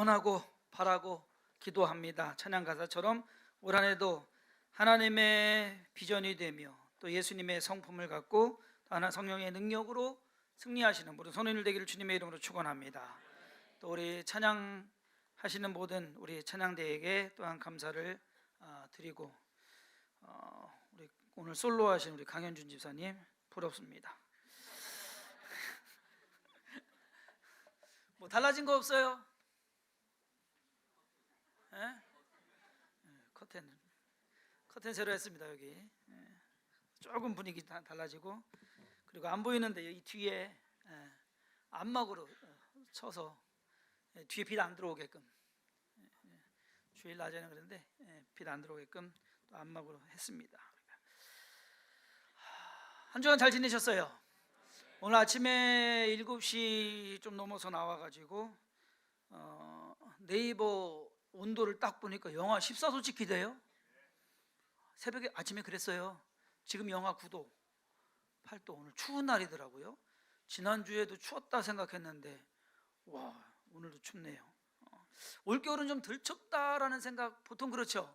원하고 바라고 기도합니다. 찬양 가사처럼 올 한해도 하나님의 비전이 되며 또 예수님의 성품을 갖고 또 하나 성령의 능력으로 승리하시는 모든 선인을 되기를 주님의 이름으로 축원합니다. 또 우리 찬양 하시는 모든 우리 찬양대에게 또한 감사를 아, 드리고 어, 우리 오늘 솔로 하신 우리 강현준 집사님 부럽습니다. 뭐 달라진 거 없어요? 예? 예, 커튼 커튼 새로 했습니다 여기 예. 조금 분위기 다 달라지고 그리고 안 보이는데 이 뒤에 예, 안막으로 어, 쳐서 예, 뒤에 빛 안 들어오게끔 예, 예. 주일 낮에는 그런데 예, 빛안 들어오게끔 또 안막으로 했습니다. 하, 한 주간 잘 지내셨어요? 오늘 아침에 7시 좀 넘어서 나와가지고 어, 네이버 온도를 딱 보니까 영하 14도 찍히대요. 새벽에 아침에 그랬어요. 지금 영하 9도, 8도 오늘 추운 날이더라고요. 지난주에도 추웠다 생각했는데 와 오늘도 춥네요. 어, 올겨울은 좀 덜 춥다라는 생각 보통 그렇죠.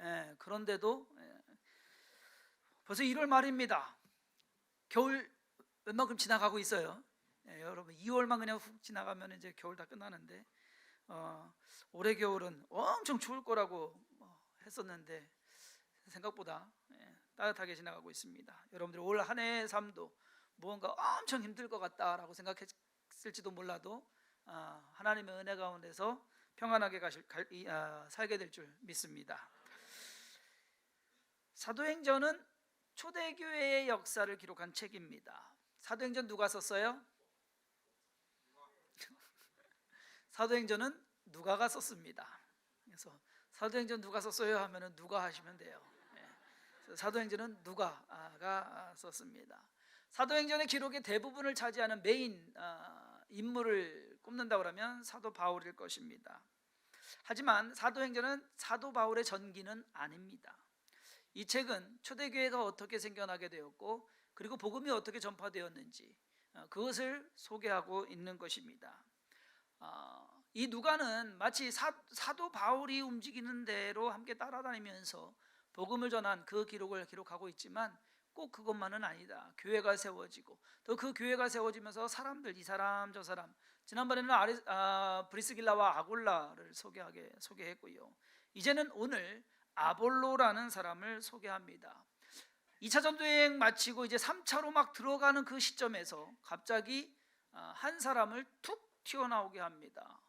예, 그런데도 예, 벌써 1월 말입니다. 겨울 웬만큼 지나가고 있어요. 예, 여러분 2월만 그냥 훅 지나가면 이제 겨울 다 끝나는데 어, 올해 겨울은 엄청 추울 거라고 뭐 했었는데 생각보다 예, 따뜻하게 지나가고 있습니다. 여러분들 올 한 해의 삶도 무언가 엄청 힘들 것 같다라고 생각했을지도 몰라도 아, 하나님의 은혜 가운데서 평안하게 가실, 갈, 이, 아, 살게 될 줄 믿습니다. 사도행전은 초대교회의 역사를 기록한 책입니다. 사도행전 누가 썼어요? 사도행전은 누가가 썼습니다. 그래서 사도행전 누가 썼어요 하면은 누가 하시면 돼요. 네. 사도행전은 누가가 썼습니다. 사도행전의 기록의 대부분을 차지하는 메인 아, 인물을 꼽는다 그러면 사도 바울일 것입니다. 하지만 사도행전은 사도 바울의 전기는 아닙니다. 이 책은 초대교회가 어떻게 생겨나게 되었고 그리고 복음이 어떻게 전파되었는지 어, 그것을 소개하고 있는 것입니다. 어, 이 누가는 마치 사, 도 바울이 움직이는 대로 함께 따라다니면서 복음을 전한 그 기록을 기록하고 있지만 꼭 그것만은 아니다. 교회가 세워지고 또 그 교회가 세워지면서 사람들 이 사람 저 사람 지난번에는 아리, 아, 브리스길라와 아골라를 소개하게 소개했고요. 이제는 오늘 아볼로라는 사람을 소개합니다. 2차 전도여행 마치고 이제 3차로 막 들어가는 그 시점에서 갑자기 아, 한 사람을 툭 튀어나오게 합니다.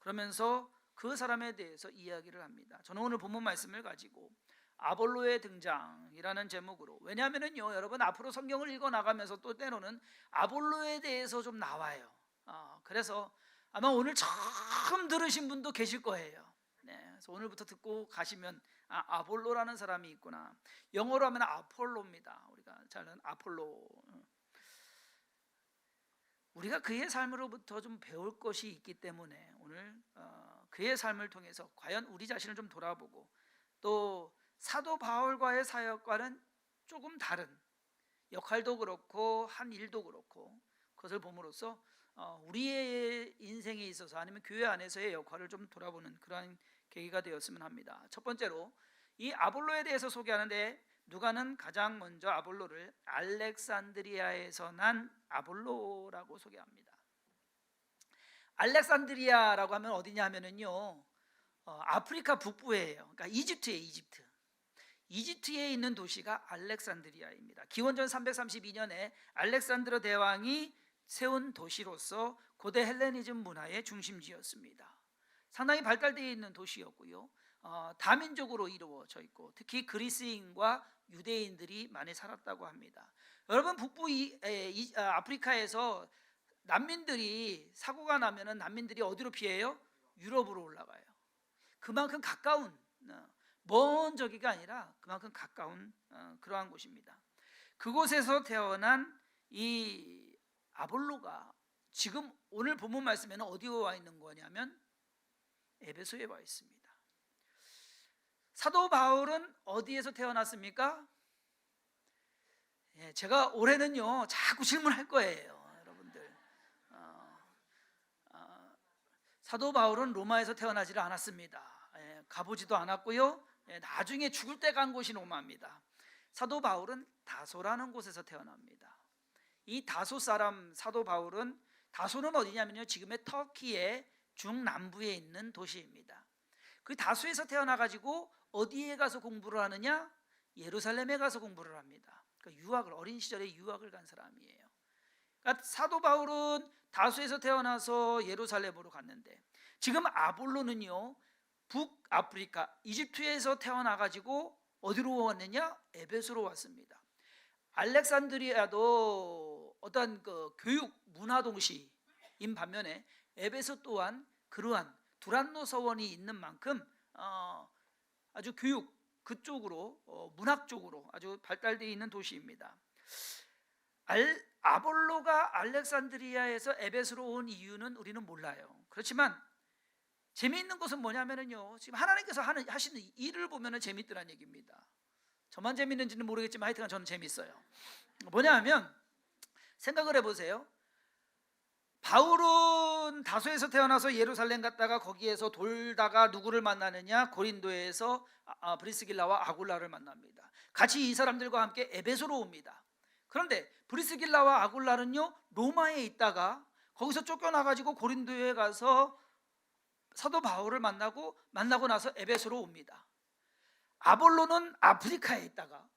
그러면서 그 사람에 대해서 이야기를 합니다. 저는 오늘 본문 말씀을 가지고 아볼로의 등장이라는 제목으로 왜냐하면요 여러분 앞으로 성경을 읽어 나가면서 또 때로는 아볼로에 대해서 좀 나와요. 어, 그래서 아마 오늘 처음 들으신 분도 계실 거예요. 네, 그래서 오늘부터 듣고 가시면 아, 아볼로라는 사람이 있구나. 영어로 하면 아폴로입니다. 우리가 잘은 아폴로. 우리가 그의 삶으로부터 좀 배울 것이 있기 때문에 오늘 어, 그의 삶을 통해서 과연 우리 자신을 좀 돌아보고 또 사도 바울과의 사역과는 조금 다른 역할도 그렇고 한 일도 그렇고 그것을 봄으로써 어, 우리의 인생에 있어서 아니면 교회 안에서의 역할을 좀 돌아보는 그러한 계기가 되었으면 합니다. 첫 번째로 이 아볼로에 대해서 소개하는데 누가는 가장 먼저 아볼로를 알렉산드리아에서 난 아볼로라고 소개합니다. 알렉산드리아라고 하면 어디냐 하면은요 어, 아프리카 북부예요. 그러니까 이집트에 이집트. 이집트에 있는 도시가 알렉산드리아입니다. 기원전 332년에 알렉산드로 대왕이 세운 도시로서 고대 헬레니즘 문화의 중심지였습니다. 상당히 발달되어 있는 도시였고요. 어, 다민족으로 이루어져 있고 특히 그리스인과 유대인들이 많이 살았다고 합니다. 여러분 북부 이, 에, 이, 아, 아프리카에서 난민들이 사고가 나면은 난민들이 어디로 피해요? 유럽으로 올라가요. 그만큼 가까운 어, 먼 저기가 아니라 그만큼 가까운 어, 그러한 곳입니다. 그곳에서 태어난 이 아볼로가 지금 오늘 본문 말씀에는 어디에 와 있는 거냐면 에베소에 와 있습니다. 사도 바울은 어디에서 태어났습니까? 예, 제가 올해는요 자꾸 질문할 거예요, 여러분들. 어, 어, 사도 바울은 로마에서 태어나지를 않았습니다. 예, 가보지도 않았고요. 예, 나중에 죽을 때 간 곳이 로마입니다. 사도 바울은 다소라는 곳에서 태어납니다. 이 다소 사람 사도 바울은 다소는 어디냐면요. 지금의 터키의 중남부에 있는 도시입니다. 그 다소에서 태어나 가지고 어디에 가서 공부를 하느냐? 예루살렘에 가서 공부를 합니다. 그러니까 유학을 어린 시절에 유학을 간 사람이에요. 그러니까 사도 바울은 다소에서 태어나서 예루살렘으로 갔는데 지금 아볼로는요 북아프리카 이집트에서 태어나 가지고 어디로 왔느냐 에베소로 왔습니다. 알렉산드리아도 어떤 그 교육 문화 동시인 반면에 에베소 또한 그러한 두란노 서원이 있는 만큼 어, 아주 교육 그쪽으로 어, 문학 쪽으로 아주 발달되어 있는 도시입니다. 알, 아볼로가 알렉산드리아에서 에베소로 온 이유는 우리는 몰라요. 그렇지만 재미있는 것은 뭐냐면은요. 지금 하나님께서 하는 하시는 일을 보면은 재밌더란 얘기입니다. 저만 재밌는지는 모르겠지만 하여튼 저는 재밌어요. 뭐냐하면 생각을 해보세요. 바울은 다소에서 태어나서 예루살렘 갔다가 거기에서 돌다가 누구를 만나느냐 고린도에서 아, 아, 브리스길라와 아굴라를 만납니다. 같이 이 사람들과 함께 에베소로 옵니다. 그런데 브리스길라와 아굴라는요 로마에 있다가 거기서 쫓겨나 가지고 고린도에 가서 사도 바울을 만나고 만나고 나서 에베소로 옵니다. 아볼로는 아프리카에 있다가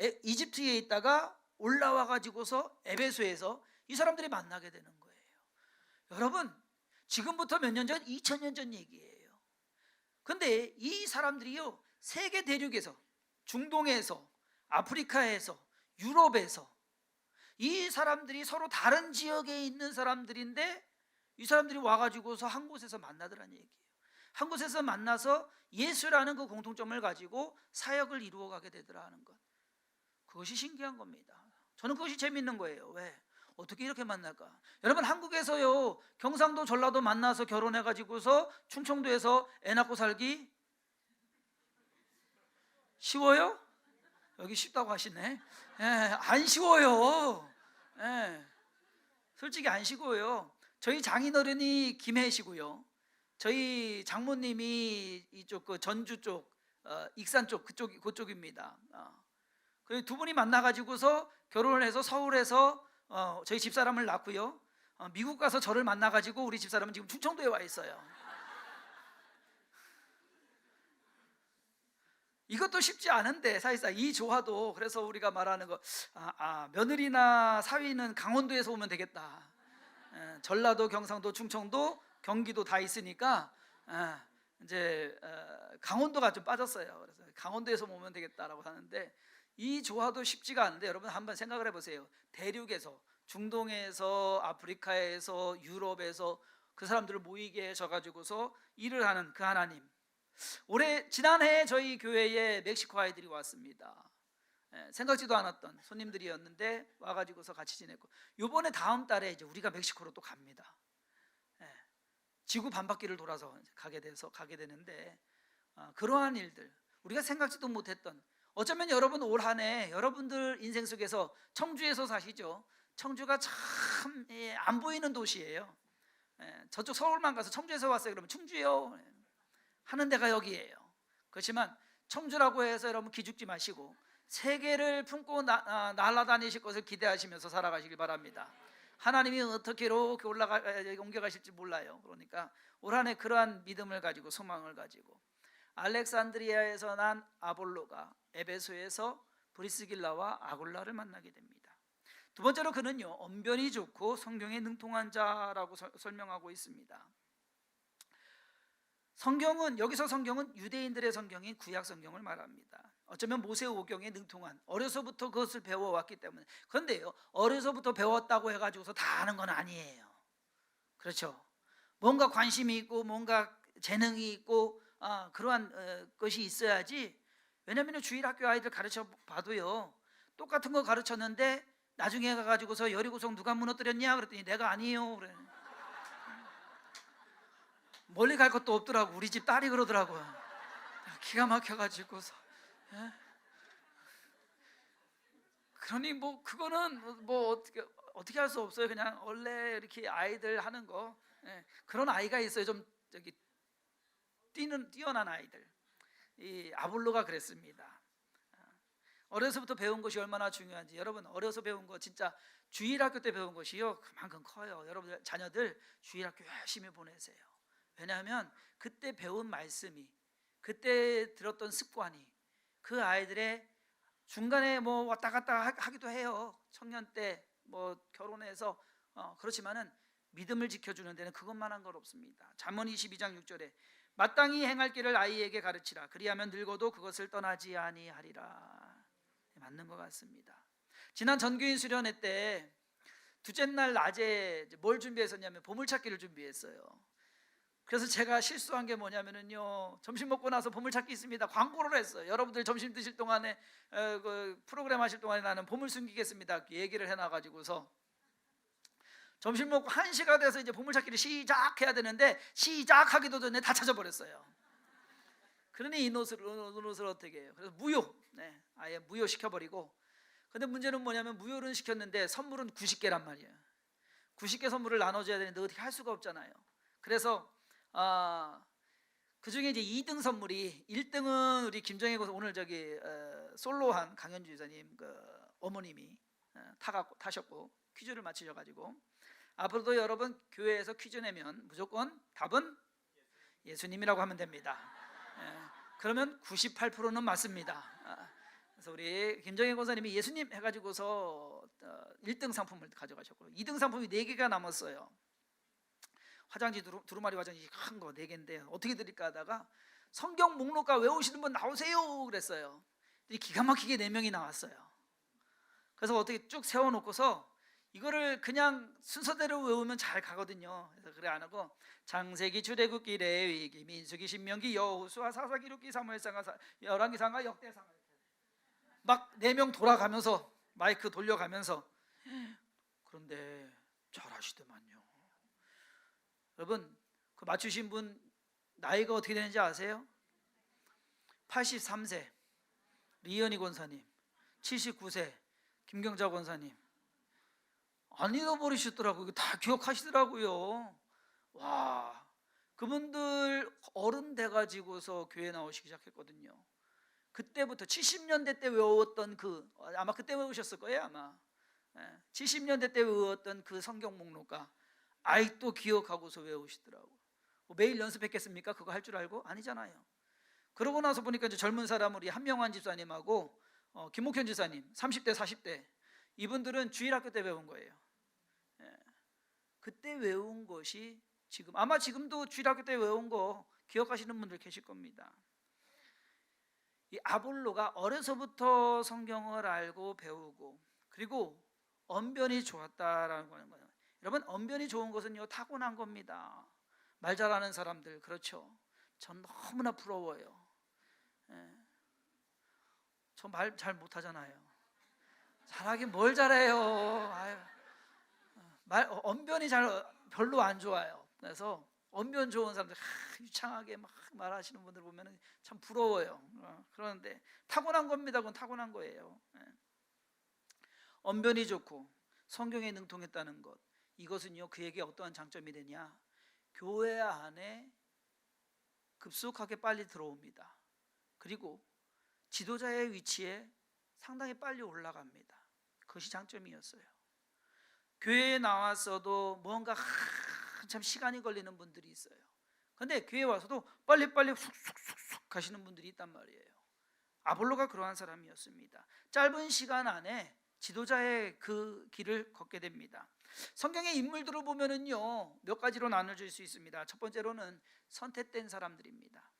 에- 이집트에 있다가 올라와 가지고서 에베소에서 이 사람들이 만나게 되는 거예요. 여러분, 지금부터 몇 년 전, 2000년 전 얘기예요. 근데 이 사람들이요, 세계 대륙에서, 중동에서, 아프리카에서, 유럽에서 이 사람들이 서로 다른 지역에 있는 사람들인데 이 사람들이 와가지고서 한 곳에서 만나더란 얘기예요. 한 곳에서 만나서 예수라는 그 공통점을 가지고 사역을 이루어가게 되더라 하는 것. 그것이 신기한 겁니다. 저는 그것이 재밌는 거예요. 왜? 어떻게 이렇게 만날까? 여러분 한국에서요 경상도 전라도 만나서 결혼해가지고서 충청도에서 애 낳고 살기 쉬워요? 여기 쉽다고 하시네. 예, 안 쉬워요. 예, 솔직히 안 쉬워요. 저희 장인어른이 김해시고요. 저희 장모님이 이쪽 그 전주 쪽, 어, 익산 쪽 그쪽 그쪽입니다. 어. 그두 분이 만나가지고서 결혼을 해서 서울에서 어, 저희 집사람을 낳고요. 어, 미국 가서 저를 만나가지고 우리 집사람은 지금 충청도에 와 있어요. 이것도 쉽지 않은데 사실상 이 조화도 그래서 우리가 말하는 거 아, 아, 며느리나 사위는 강원도에서 오면 되겠다. 예, 전라도, 경상도, 충청도, 경기도 다 있으니까 아, 이제 어, 강원도가 좀 빠졌어요. 그래서 강원도에서 오면 되겠다라고 하는데 이 조화도 쉽지가 않은데 여러분 한번 생각을 해보세요. 대륙에서 중동에서 아프리카에서 유럽에서 그 사람들을 모이게 해줘가지고서 일을 하는 그 하나님. 올해 지난해 저희 교회에 멕시코 아이들이 왔습니다. 예, 생각지도 않았던 손님들이었는데 와가지고서 같이 지냈고 요번에 다음 달에 이제 우리가 멕시코로 또 갑니다. 예, 지구 반바퀴를 돌아서 가게 돼서 가게 되는데 아, 그러한 일들 우리가 생각지도 못했던 어쩌면 여러분 올 한 해 여러분들 인생 속에서 청주에서 사시죠. 청주가 참 안 보이는 도시예요. 예, 저쪽 서울만 가서 청주에서 왔어요. 그러면 충주요 예, 하는 데가 여기예요. 그렇지만 청주라고 해서 여러분 기죽지 마시고 세계를 품고 나, 아, 날아다니실 것을 기대하시면서 살아가시길 바랍니다. 하나님이 어떻게 이렇게 올라가 에, 옮겨가실지 몰라요. 그러니까 올 한해 그러한 믿음을 가지고 소망을 가지고 알렉산드리아에서 난 아볼로가 에베소에서 브리스길라와 아골라를 만나게 됩니다. 두 번째로 그는요 언변이 좋고 성경에 능통한 자라고 서- 설명하고 있습니다. 성경은 여기서 성경은 유대인들의 성경인 구약 성경을 말합니다. 어쩌면 모세 오경에 능통한 어려서부터 그것을 배워왔기 때문에 그런데요 어려서부터 배웠다고 해가지고서 다 아는 건 아니에요. 그렇죠? 뭔가 관심이 있고 뭔가 재능이 있고 아, 그러한 어, 것이 있어야지. 왜냐하면 주일 학교 아이들 가르쳐 봐도요 똑같은 거 가르쳤는데 나중에 가가지고서 여리고성 누가 무너뜨렸냐 그랬더니 내가 아니에요 그래. 멀리 갈 것도 없더라고 우리 집 딸이 그러더라고요. 기가 막혀가지고서. 예? 그러니 뭐 그거는 뭐 어떻게 어떻게 할 수 없어요. 그냥 원래 이렇게 아이들 하는 거 예, 그런 아이가 있어요. 좀 저기 뛰는 뛰어난 아이들. 이 아볼로가 그랬습니다. 어려서부터 배운 것이 얼마나 중요한지 여러분 어려서 배운 거 진짜 주일학교 때 배운 것이요 그만큼 커요. 여러분 자녀들 주일학교 열심히 보내세요. 왜냐하면 그때 배운 말씀이 그때 들었던 습관이 그 아이들의 중간에 뭐 왔다 갔다 하- 하기도 해요. 청년 때 뭐 결혼해서 어, 그렇지만은 믿음을 지켜주는 데는 그것만한 건 없습니다. 잠언 22장 6절에 마땅히 행할 길을 아이에게 가르치라. 그리하면 늙어도 그것을 떠나지 아니하리라. 맞는 것 같습니다. 지난 전교인 수련회 때 둘째 날 낮에 뭘 준비했었냐면 보물찾기를 준비했어요. 그래서 제가 실수한 게 뭐냐면은요 점심 먹고 나서 보물찾기 있습니다 광고를 했어요. 여러분들 점심 드실 동안에 어, 그 프로그램 하실 동안에 나는 보물 숨기겠습니다. 얘기를 해놔가지고서 점심 먹고 1 시가 돼서 이제 보물찾기를 시작해야 되는데 시작하기도 전에 다 찾아버렸어요. 그러니 이이 노릇을 어떻게 해요? 그래서 무효, 네, 아예 무효 시켜버리고. 근데 문제는 뭐냐면 무효는 시켰는데 선물은 90개란 말이에요. 90개 선물을 나눠줘야 되는데 어떻게 할 수가 없잖아요. 그래서 아, 그 중에 이제 2등 선물이 1등은 우리 김정혜 고사 오늘 저기 어, 솔로한 강현주 유사님 그 어머님이 어, 타갖고 타셨고 퀴즈를 맞히셔가지고 앞으로도 여러분 교회에서 퀴즈 내면 무조건 답은 예수님이라고 하면 됩니다. 예, 그러면 98%는 맞습니다. 아, 그래서 우리 김정혜 권사님이 예수님 해가지고서 어, 1등 상품을 가져가셨고 2등 상품이 4개가 남았어요. 화장지 두루, 두루마리 화장지 큰 거 4개인데 어떻게 드릴까 하다가 성경 목록가 외우시는 분 나오세요 그랬어요. 기가 막히게 4명이 나왔어요. 그래서 어떻게 쭉 세워놓고서 이거를 그냥 순서대로 외우면 잘 가거든요. 그래서 그래 안 하고 장세기 출애굽기 레위기 민수기 신명기 여호수아 사사기 록기 사무엘상가 사- 열왕기상가 역대상가 막네 명 돌아가면서 마이크 돌려가면서 그런데 잘하시더만요. 여러분 그 맞추신 분 나이가 어떻게 되는지 아세요? 83세 리연희 권사님, 79세 김경자 권사님 안 잃어버리셨더라고요. 다 기억하시더라고요. 와, 그분들 어른 돼가지고서 교회 나오시기 시작했거든요. 그때부터 70년대 때 외웠던 그 아마 그때 외우셨을 거예요 아마. 예, 70년대 때 외웠던 그 성경 목록가 아직도 기억하고서 외우시더라고. 뭐 매일 연습했겠습니까? 그거 할 줄 알고 아니잖아요. 그러고 나서 보니까 이제 젊은 사람 우리 한명환 집사님하고 어, 김목현 집사님 30대 40대 이분들은 주일학교 때 배운 거예요. 예. 그때 외운 것이 지금 아마 지금도 주일학교 때 외운 거 기억하시는 분들 계실 겁니다. 이 아볼로가 어려서부터 성경을 알고 배우고 그리고 언변이 좋았다라는 거는 거예요. 여러분 언변이 좋은 것은요 타고난 겁니다. 말 잘하는 사람들 그렇죠. 전 너무나 부러워요. 예. 저말잘 못하잖아요. 잘하긴 뭘 잘해요. 아유. 말 어, 언변이 잘 별로 안 좋아요. 그래서 언변 좋은 사람들 하, 유창하게 막 말하시는 분들 보면 참 부러워요. 어, 그런데 타고난 겁니다. 그건 타고난 거예요. 예. 언변이 좋고 성경에 능통했다는 것 이것은요 그에게 어떠한 장점이 되냐? 교회 안에 급속하게 빨리 들어옵니다. 그리고 지도자의 위치에 상당히 빨리 올라갑니다. 그것이 장점이었어요. 교회에 나왔어도 뭔가 한참 시간이 걸리는 분들이 있어요. 근데 교회 와서도 빨리빨리 훅훅훅훅 가시는 분들이 있단 말이에요. 아볼로가 그러한 사람이었습니다. 짧은 시간 안에 지도자의 그 길을 걷게 됩니다. 성경의 인물들을 보면은요 몇 가지로 나눠질 수 있습니다. 첫 번째로는 선택된 사람들입니다.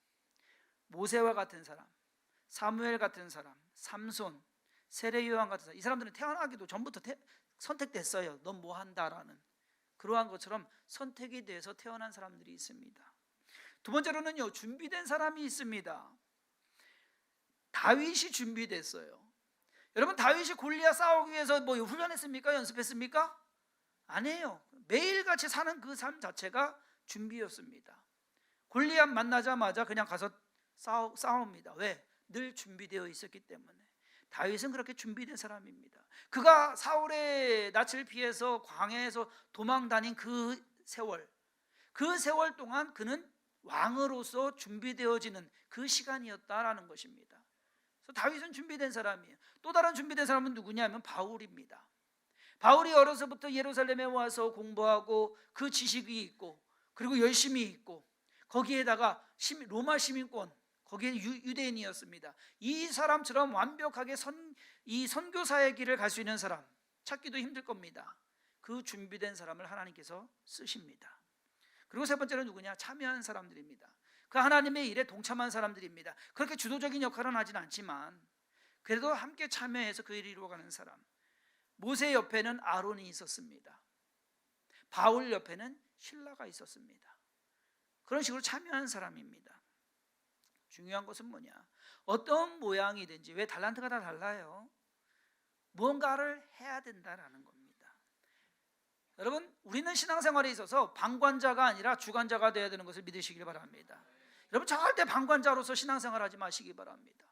모세와 같은 사람, 사무엘 같은 사람, 삼손, 세례 요한 같은 사람. 이 사람들은 태어나기도 전부터 태- 선택됐어요. 넌 뭐 한다라는 그러한 것처럼 선택이 돼서 태어난 사람들이 있습니다. 두 번째로는요 준비된 사람이 있습니다. 다윗이 준비됐어요. 여러분 다윗이 골리앗 싸우기 위해서 뭐 훈련했습니까? 연습했습니까? 아니에요. 매일같이 사는 그 삶 자체가 준비였습니다. 골리앗 만나자마자 그냥 가서 싸우, 싸웁니다. 왜? 늘 준비되어 있었기 때문에. 다윗은 그렇게 준비된 사람입니다. 그가 사울의 낯을 피해서 광야에서 도망 다닌 그 세월, 그 세월 동안 그는 왕으로서 준비되어지는 그 시간이었다라는 것입니다. 그래서 다윗은 준비된 사람이에요. 또 다른 준비된 사람은 누구냐면 바울입니다. 바울이 어려서부터 예루살렘에 와서 공부하고 그 지식이 있고 그리고 열심히 있고 거기에다가 로마 시민권 거기에 유, 유대인이었습니다. 이 사람처럼 완벽하게 선, 이 선교사의 길을 갈 수 있는 사람 찾기도 힘들 겁니다. 그 준비된 사람을 하나님께서 쓰십니다. 그리고 세 번째는 누구냐? 참여한 사람들입니다. 그 하나님의 일에 동참한 사람들입니다. 그렇게 주도적인 역할은 하진 않지만 그래도 함께 참여해서 그 일을 이루어가는 사람. 모세 옆에는 아론이 있었습니다. 바울 옆에는 신라가 있었습니다. 그런 식으로 참여한 사람입니다. 중요한 것은 뭐냐? 어떤 모양이든지 왜 달란트가 다 달라요? 무언가를 해야 된다라는 겁니다. 여러분, 우리는 신앙생활에 있어서 방관자가 아니라 주관자가 되어야 되는 것을 믿으시길 바랍니다. 여러분 절대 방관자로서 신앙생활하지 마시기 바랍니다.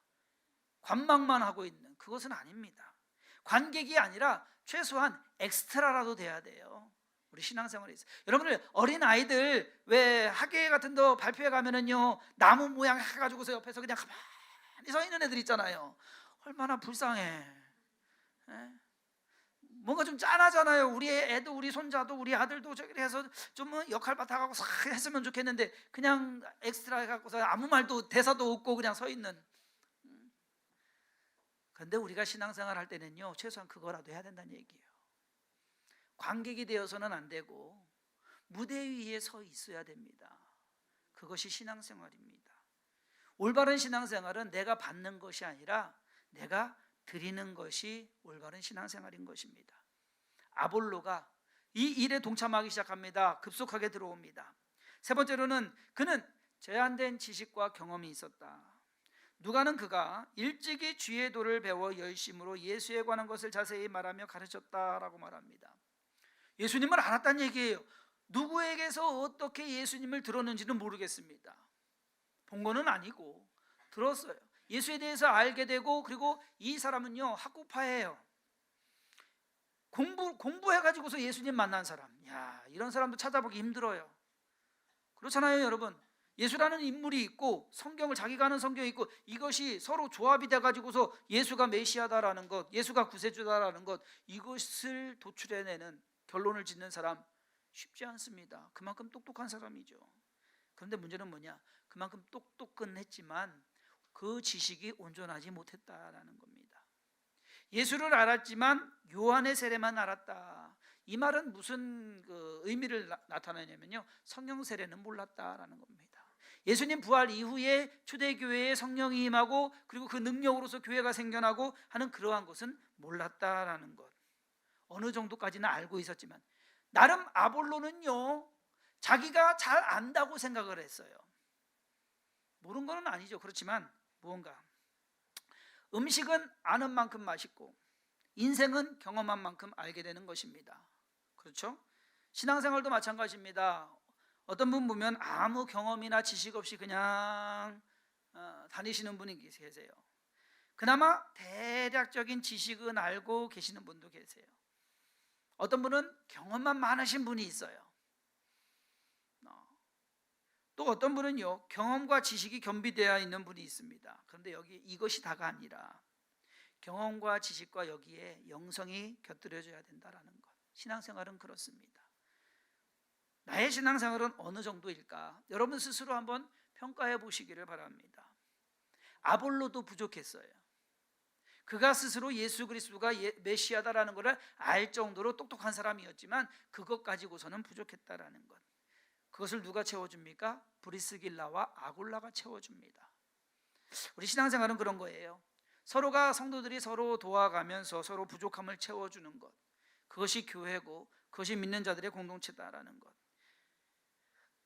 관망만 하고 있는 그것은 아닙니다. 관객이 아니라 최소한 엑스트라라도 돼야 돼요. 우리 신앙생활에 있어. 여러분들 어린 아이들 왜 학예 같은 거 발표회 가면은요 나무 모양 해가지고서 옆에서 그냥 가만히 서 있는 애들 있잖아요. 얼마나 불쌍해. 예? 뭔가 좀 짠하잖아요. 우리 애도 우리 손자도 우리 아들도 저기 해서 좀 역할 맡아가고 싹 했으면 좋겠는데 그냥 엑스트라 해갖고서 아무 말도 대사도 없고 그냥 서 있는. 음. 근데 우리가 신앙생활 할 때는요 최소한 그거라도 해야 된다는 얘기예요. 관객이 되어서는 안 되고 무대 위에 서 있어야 됩니다. 그것이 신앙생활입니다. 올바른 신앙생활은 내가 받는 것이 아니라 내가 드리는 것이 올바른 신앙생활인 것입니다. 아볼로가 이 일에 동참하기 시작합니다. 급속하게 들어옵니다. 세 번째로는 그는 제한된 지식과 경험이 있었다. 누가는 그가 일찍이 주의 도를 배워 열심으로 예수에 관한 것을 자세히 말하며 가르쳤다라고 말합니다. 예수님을 알았다는 얘기예요. 누구에게서 어떻게 예수님을 들었는지는 모르겠습니다. 본 거는 아니고 들었어요. 예수에 대해서 알게 되고 그리고 이 사람은요 학구파예요. 공부 공부해 가지고서 예수님 만난 사람. 야, 이런 사람도 찾아보기 힘들어요. 그렇잖아요, 여러분. 예수라는 인물이 있고 성경을 자기가 아는 성경이 있고 이것이 서로 조합이 돼 가지고서 예수가 메시아다라는 것, 예수가 구세주다라는 것 이것을 도출해내는 결론을 짓는 사람 쉽지 않습니다. 그만큼 똑똑한 사람이죠. 그런데 문제는 뭐냐? 그만큼 똑똑은 했지만 그 지식이 온전하지 못했다라는 겁니다. 예수를 알았지만 요한의 세례만 알았다. 이 말은 무슨 그 의미를 나, 나타내냐면요. 성령 세례는 몰랐다라는 겁니다. 예수님 부활 이후에 초대교회에 성령이 임하고 그리고 그 능력으로서 교회가 생겨나고 하는 그러한 것은 몰랐다라는 것. 어느 정도까지는 알고 있었지만 나름 아볼로는요. 자기가 잘 안다고 생각을 했어요. 모르는 건 아니죠. 그렇지만 무언가 음식은 아는 만큼 맛있고 인생은 경험한 만큼 알게 되는 것입니다. 그렇죠? 신앙생활도 마찬가지입니다. 어떤 분 보면 아무 경험이나 지식 없이 그냥 어, 다니시는 분이 계세요. 그나마 대략적인 지식은 알고 계시는 분도 계세요. 어떤 분은 경험만 많으신 분이 있어요. 어. 또 어떤 분은요 경험과 지식이 겸비되어 있는 분이 있습니다. 그런데 여기 이것이 다가 아니라 경험과 지식과 여기에 영성이 곁들여져야 된다라는 것. 신앙생활은 그렇습니다. 나의 신앙생활은 어느 정도일까? 여러분 스스로 한번 평가해 보시기를 바랍니다. 아볼로도 부족했어요. 그가 스스로 예수 그리스도가 예, 메시아다라는 것을 알 정도로 똑똑한 사람이었지만 그것 가지고서는 부족했다라는 것. 그것을 누가 채워줍니까? 브리스길라와 아골라가 채워줍니다. 우리 신앙생활은 그런 거예요. 서로가 성도들이 서로 도와가면서 서로 부족함을 채워주는 것. 그것이 교회고 그것이 믿는 자들의 공동체다라는 것.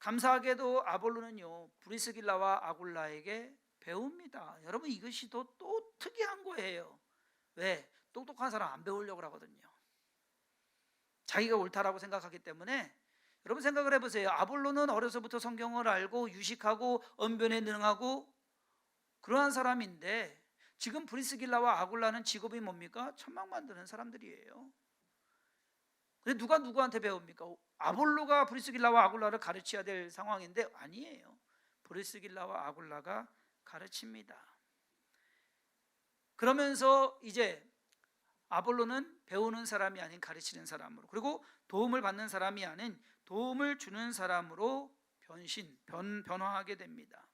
감사하게도 아볼로는요 브리스길라와 아골라에게 배웁니다. 여러분 이것이 또, 또 특이한 거예요. 왜? 똑똑한 사람 안 배우려고 하거든요. 자기가 옳다라고 생각하기 때문에 여러분 생각을 해보세요. 아볼로는 어려서부터 성경을 알고 유식하고 언변에 능하고 그러한 사람인데 지금 브리스길라와 아굴라는 직업이 뭡니까? 천막 만드는 사람들이에요. 근데 누가 누구한테 배웁니까? 아볼로가 브리스길라와 아굴라를 가르쳐야 될 상황인데 아니에요. 브리스길라와 아굴라가 가르칩니다. 그러면서 이제 아볼로는 배우는 사람이 아닌 가르치는 사람으로 그리고 도움을 받는 사람이 아닌 도움을 주는 사람으로 변신, 변, 변화하게 됩니다.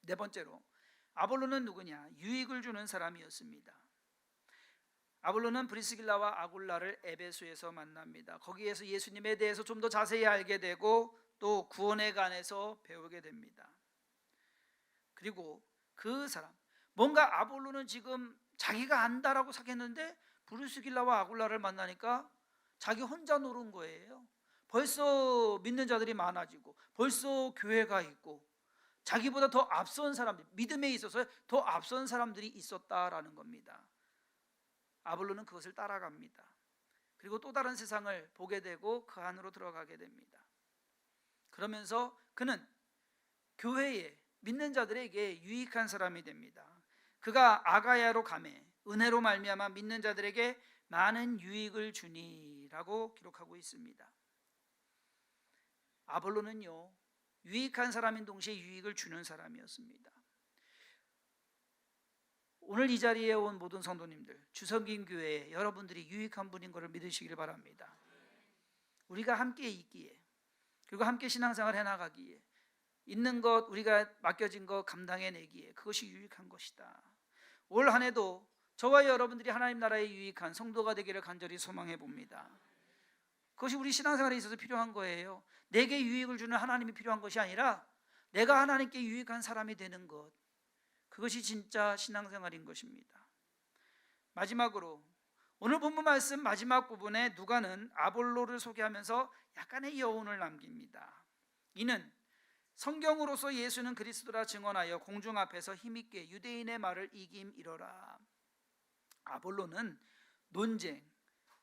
네 번째로 아볼로는 누구냐? 유익을 주는 사람이었습니다. 아볼로는 브리스길라와 아굴라를 에베소에서 만납니다. 거기에서 예수님에 대해서 좀 더 자세히 알게 되고 또 구원에 관해서 배우게 됩니다. 그리고 그 사람 뭔가 아볼로는 지금 자기가 안다라고 생각했는데 브루스길라와 아굴라를 만나니까 자기 혼자 노는 거예요. 벌써 믿는 자들이 많아지고 벌써 교회가 있고 자기보다 더 앞선 사람들 믿음에 있어서 더 앞선 사람들이 있었다라는 겁니다. 아볼로는 그것을 따라갑니다. 그리고 또 다른 세상을 보게 되고 그 안으로 들어가게 됩니다. 그러면서 그는 교회에 믿는 자들에게 유익한 사람이 됩니다. 그가 아가야로 가매 은혜로 말미암아 믿는 자들에게 많은 유익을 주니라고 기록하고 있습니다. 아볼로는요 유익한 사람인 동시에 유익을 주는 사람이었습니다. 오늘 이 자리에 온 모든 성도님들, 주성긴 교회에 여러분들이 유익한 분인 것을 믿으시길 바랍니다. 우리가 함께 있기에 그리고 함께 신앙생활 해나가기에 있는 것 우리가 맡겨진 것 감당해내기에 그것이 유익한 것이다. 올 한해도 저와 여러분들이 하나님 나라에 유익한 성도가 되기를 간절히 소망해 봅니다. 그것이 우리 신앙생활에 있어서 필요한 거예요. 내게 유익을 주는 하나님이 필요한 것이 아니라 내가 하나님께 유익한 사람이 되는 것. 그것이 진짜 신앙생활인 것입니다. 마지막으로 오늘 본문 말씀 마지막 부분에 누가는 아볼로를 소개하면서 약간의 여운을 남깁니다. 이는 성경으로서 예수는 그리스도라 증언하여 공중 앞에서 힘있게 유대인의 말을 이김이러라. 아볼로는 논쟁,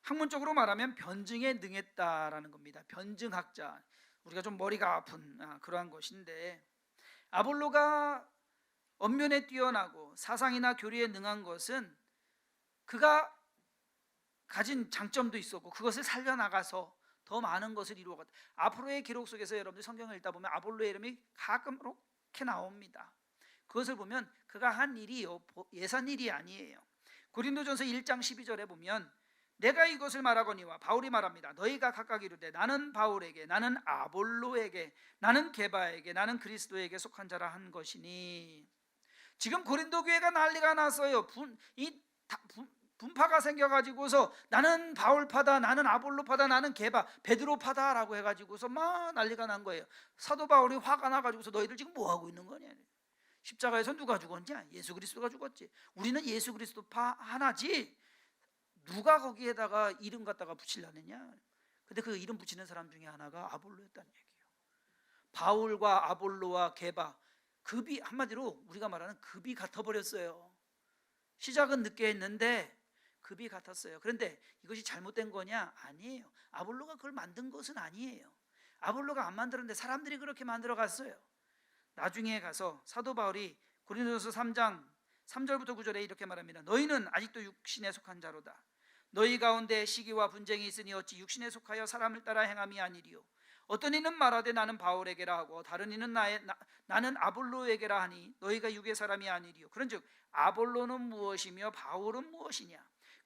학문적으로 말하면 변증에 능했다라는 겁니다. 변증학자. 우리가 좀 머리가 아픈 아, 그러한 것인데 아볼로가 언면에 뛰어나고 사상이나 교리에 능한 것은 그가 가진 장점도 있었고 그것을 살려나가서 더 많은 것을 이루어갔다. 앞으로의 기록 속에서 여러분들 성경을 읽다 보면 아볼로의 이름이 가끔 이렇게 나옵니다. 그것을 보면 그가 한 일이 예산 일이 아니에요. 고린도전서 1장 12절에 보면 내가 이것을 말하거니와 바울이 말합니다. 너희가 각각 이르되 나는 바울에게 나는 아볼로에게 나는 게바에게 나는 그리스도에게 속한 자라 한 것이니 지금 고린도 교회가 난리가 났어요. 분, 이 다, 분, 분파가 생겨가지고서 나는 바울파다, 나는 아볼로파다, 나는 게바, 베드로파다라고 해가지고서 막 난리가 난 거예요. 사도 바울이 화가 나가지고서 너희들 지금 뭐 하고 있는 거냐? 십자가에서 누가 죽었냐? 예수 그리스도가 죽었지. 우리는 예수 그리스도파 하나지. 누가 거기에다가 이름 갖다가 붙이려느냐? 근데 그 이름 붙이는 사람 중에 하나가 아볼로였다는 얘기예요. 바울과 아볼로와 게바 급이 한마디로 우리가 말하는 급이 같아 버렸어요. 시작은 늦게 했는데 급이 같았어요. 그런데 이것이 잘못된 거냐? 아니에요. 아볼로가 그걸 만든 것은 아니에요. 아볼로가 안 만들었는데 사람들이 그렇게 만들어 갔어요. 나중에 가서 사도 바울이 고린도서 3장 3절부터 9절에 이렇게 말합니다. 너희는 아직도 육신에 속한 자로다. 너희 가운데 시기와 분쟁이 있으니 어찌 육신에 속하여 사람을 따라 행함이 아니리요. 어떤 이는 말하되 나는 바울에게라 하고 다른 이는 나의, 나, 는 아볼로에게라 하니 너희가 육의 사람이 아니리요. 그런즉 아볼로는 무엇이며 바울은 무엇이냐?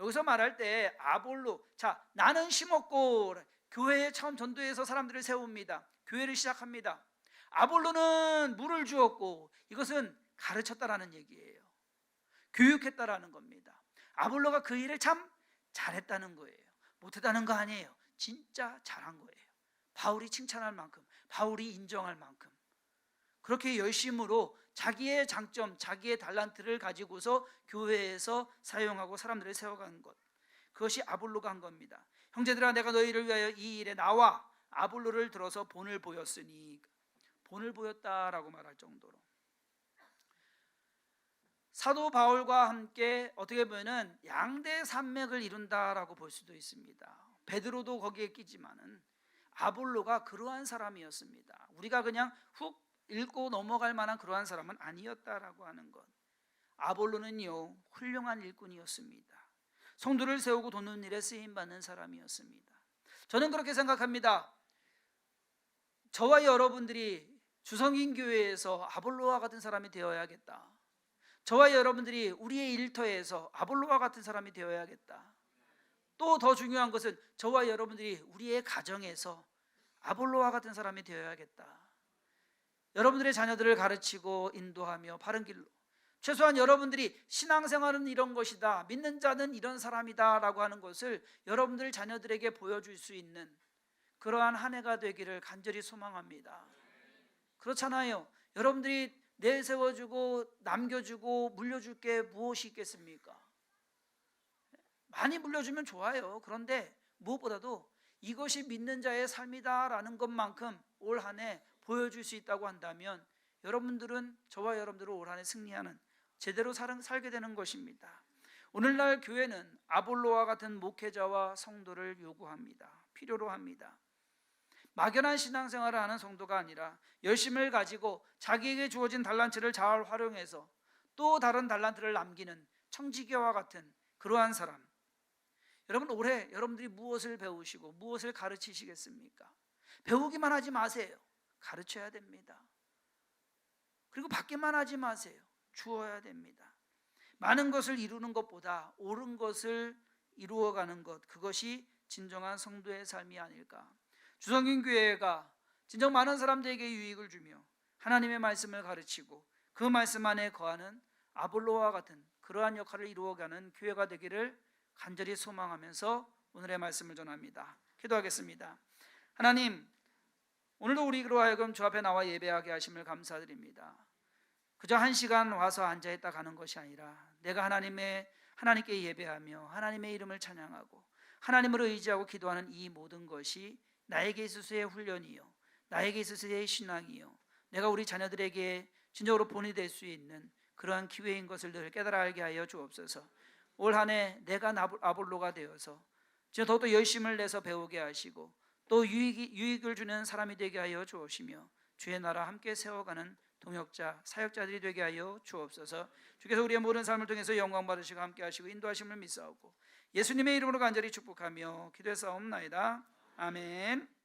여기서 말할 때 아볼로 자 나는 심었고 교회에 처음 전도해서 사람들을 세웁니다. 교회를 시작합니다. 아볼로는 물을 주었고 이것은 가르쳤다라는 얘기예요. 교육했다라는 겁니다. 아볼로가 그 일을 참 잘했다는 거예요. 못했다는 거 아니에요. 진짜 잘한 거예요. 바울이 칭찬할 만큼, 바울이 인정할 만큼. 그렇게 열심으로 자기의 장점, 자기의 달란트를 가지고서 교회에서 사용하고 사람들을 세워간 것. 그것이 아볼로가 한 겁니다. 형제들아 내가 너희를 위하여 이 일에 나와 아볼로를 들어서 본을 보였으니 본을 보였다라고 말할 정도로 사도 바울과 함께 어떻게 보면은 양대 산맥을 이룬다라고 볼 수도 있습니다. 베드로도 거기에 끼지만은 아볼로가 그러한 사람이었습니다. 우리가 그냥 훅 읽고 넘어갈 만한 그러한 사람은 아니었다라고 하는 것. 아볼로는요 훌륭한 일꾼이었습니다. 성도를 세우고 돕는 일에 쓰임 받는 사람이었습니다. 저는 그렇게 생각합니다. 저와 여러분들이 주성인 교회에서 아볼로와 같은 사람이 되어야겠다. 저와 여러분들이 우리의 일터에서 아볼로와 같은 사람이 되어야겠다. 또 더 중요한 것은 저와 여러분들이 우리의 가정에서 아볼로와 같은 사람이 되어야겠다. 여러분들의 자녀들을 가르치고 인도하며 바른 길로 최소한 여러분들이 신앙생활은 이런 것이다. 믿는 자는 이런 사람이다라고 하는 것을 여러분들 자녀들에게 보여줄 수 있는 그러한 한 해가 되기를 간절히 소망합니다. 그렇잖아요. 여러분들이 내세워주고 남겨주고 물려줄 게 무엇이 있겠습니까? 많이 물려주면 좋아요. 그런데 무엇보다도 이것이 믿는 자의 삶이다라는 것만큼 올 한 해 보여줄 수 있다고 한다면 여러분들은 저와 여러분들은 올 한 해 승리하는 제대로 살, 살게 되는 것입니다. 오늘날 교회는 아볼로와 같은 목회자와 성도를 요구합니다. 필요로 합니다. 막연한 신앙생활을 하는 성도가 아니라 열심을 가지고 자기에게 주어진 달란트를 잘 활용해서 또 다른 달란트를 남기는 청지기와 같은 그러한 사람. 여러분 올해 여러분들이 무엇을 배우시고 무엇을 가르치시겠습니까? 배우기만 하지 마세요. 가르쳐야 됩니다. 그리고 받기만 하지 마세요. 주어야 됩니다. 많은 것을 이루는 것보다 옳은 것을 이루어가는 것 그것이 진정한 성도의 삶이 아닐까. 주성인 교회가 진정 많은 사람들에게 유익을 주며 하나님의 말씀을 가르치고 그 말씀 안에 거하는 아볼로와 같은 그러한 역할을 이루어가는 교회가 되기를 간절히 소망하면서 오늘의 말씀을 전합니다. 기도하겠습니다. 하나님, 오늘도 우리로 하여금 주 앞에 나와 예배하게 하심을 감사드립니다. 그저 한 시간 와서 앉아 있다 가는 것이 아니라 내가 하나님의 하나님께 예배하며 하나님의 이름을 찬양하고 하나님을 의지하고 기도하는 이 모든 것이 나에게 있어서의 훈련이요 나에게 있어서의 신앙이요 내가 우리 자녀들에게 진정으로 본이 될 수 있는 그러한 기회인 것을 늘 깨달아 알게 하여 주옵소서. 올 한 해 내가 아볼로가 되어서 더욱더 열심을 내서 배우게 하시고 또 유익, 유익을 주는 사람이 되게 하여 주옵시며 주의 나라 함께 세워가는 동역자, 사역자들이 되게 하여 주옵소서. 주께서 우리의 모든 삶을 통해서 영광 받으시고 함께 하시고 인도하심을 믿사오고 예수님의 이름으로 간절히 축복하며 기도해 싸움나이다. 아멘.